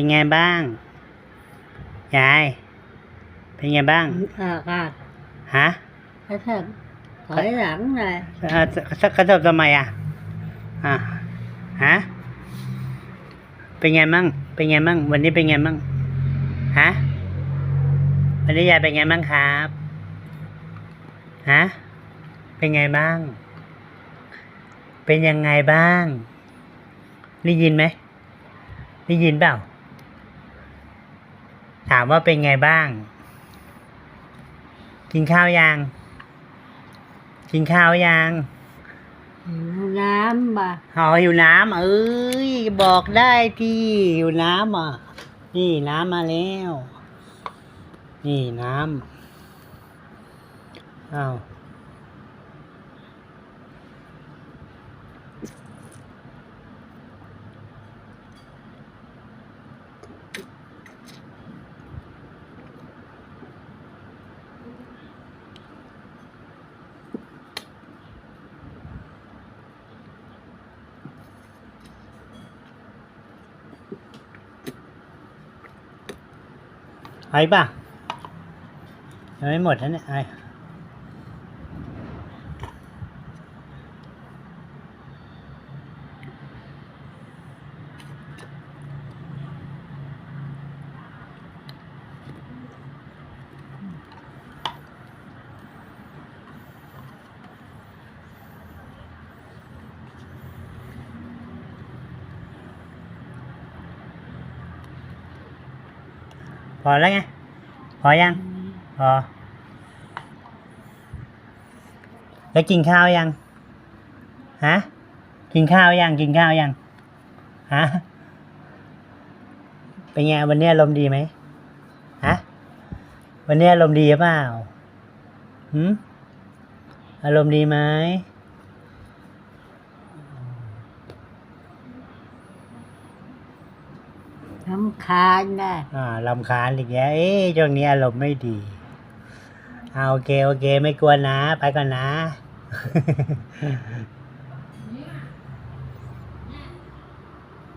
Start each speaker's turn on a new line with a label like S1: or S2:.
S1: เป็นไงบ้าง ยาย เป็นไงบ้าง
S2: อากาศ
S1: ฮะ
S2: กระเถิบถอยหลังเลย
S1: เอ่อสักกระเถิบทำไมอะอะฮะเป็นไงมั่งเป็นไงมั่งวันนี้เป็นไงมั่งฮะวันนี้ยายเป็นไงมั่งครับฮะเป็นไงบ้าง เป็นยังไงบ้างได้ยินไหมได้ยินเปล่า ถามว่าเป็นไงบ้าง กินข้าวยัง กินข้าวยัง
S2: น้ำบ่ะ
S1: อ๋อหิวน้ำเอ้ยบอกได้ที่หิวน้ำอะ นี่น้ำมาแล้ว นี่น้ำอ้าว ไอ้ป่ะยังไม่หมดนะเนี่ยไอ้ พอแล้วไง พอยัง พอ แล้วกินข้าวยัง ฮะ กินข้าวยัง กินข้าวยัง ฮะ เป็นไงวันนี้อารมณ์ดีไหมฮะ วันนี้อารมณ์ดีหรือเปล่าหืมอารมณ์ดีไหม
S2: ลำคาญนะ
S1: อ่าลำคาญอีกแล้วเอ๊ะช่วงนี้อารมณ์ไม่ดีเอาโอเคโอเค ไม่กลัวนะ ไปก่อนนะ